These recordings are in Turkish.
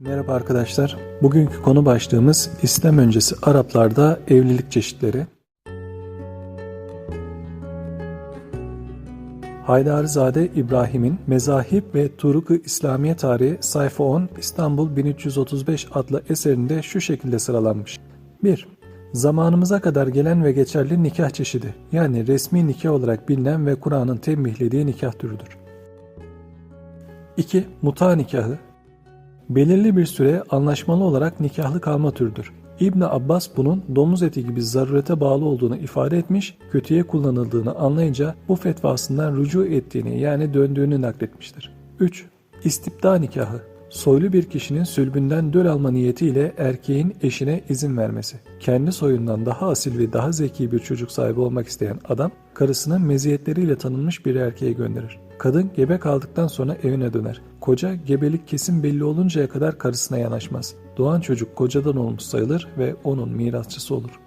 Merhaba arkadaşlar. Bugünkü konu başlığımız İslam öncesi Araplarda evlilik çeşitleri. Haydarizade İbrahim'in Mezahip ve Turuk-ı İslamiye Tarihi sayfa 10 İstanbul 1335 adlı eserinde şu şekilde sıralanmış. 1. Zamanımıza kadar gelen ve geçerli nikah çeşidi yani resmi nikah olarak bilinen ve Kur'an'ın tembihlediği nikah türüdür. 2. Muta nikahı Belirli bir süre anlaşmalı olarak nikahlı kalma türüdür. İbn Abbas bunun domuz eti gibi zarurete bağlı olduğunu ifade etmiş, kötüye kullanıldığını anlayınca bu fetvasından rücu ettiğini yani döndüğünü nakletmiştir. 3. İstibda nikahı Soylu bir kişinin sülbünden döl alma niyetiyle erkeğin eşine izin vermesi. Kendi soyundan daha asil ve daha zeki bir çocuk sahibi olmak isteyen adam, karısını meziyetleriyle tanınmış bir erkeğe gönderir. Kadın gebe kaldıktan sonra evine döner. Koca gebelik kesin belli oluncaya kadar karısına yanaşmaz. Doğan çocuk kocadan olmuş sayılır ve onun mirasçısı olur.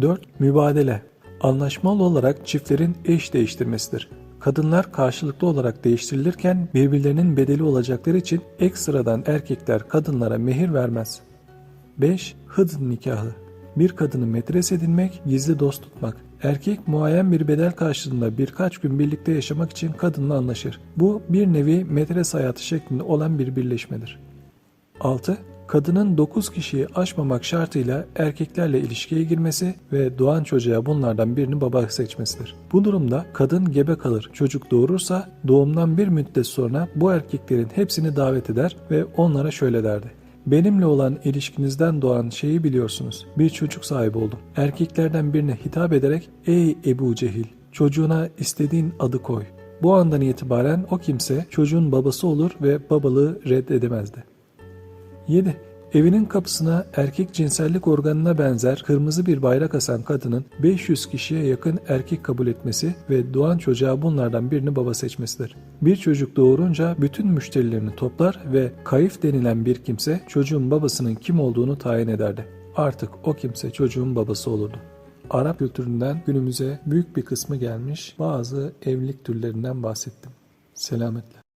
4. Mübadele Anlaşmalı olarak çiftlerin eş değiştirmesidir. Kadınlar karşılıklı olarak değiştirilirken birbirlerinin bedeli olacakları için ekstradan erkekler kadınlara mehir vermez. 5. Hıdn nikahı Bir kadını metres edinmek, gizli dost tutmak. Erkek muayyen bir bedel karşılığında birkaç gün birlikte yaşamak için kadınla anlaşır. Bu bir nevi metres hayatı şeklinde olan bir birleşmedir. 6. Kadının 9 kişiyi aşmamak şartıyla erkeklerle ilişkiye girmesi ve doğan çocuğa bunlardan birini baba seçmesidir. Bu durumda kadın gebe kalır, çocuk doğurursa doğumdan bir müddet sonra bu erkeklerin hepsini davet eder ve onlara şöyle derdi. Benimle olan ilişkinizden doğan şeyi biliyorsunuz. Bir çocuk sahibi oldum. Erkeklerden birine hitap ederek ''Ey Ebu Cehil, çocuğuna istediğin adı koy.'' Bu andan itibaren o kimse çocuğun babası olur ve babalığı reddedemezdi. 7. Evinin kapısına erkek cinsellik organına benzer kırmızı bir bayrak asan kadının 500 kişiye yakın erkek kabul etmesi ve doğan çocuğa bunlardan birini baba seçmesidir. Bir çocuk doğurunca bütün müşterilerini toplar ve kayıf denilen bir kimse çocuğun babasının kim olduğunu tayin ederdi. Artık o kimse çocuğun babası olurdu. Arap kültüründen günümüze büyük bir kısmı gelmiş bazı evlilik türlerinden bahsettim. Selametle.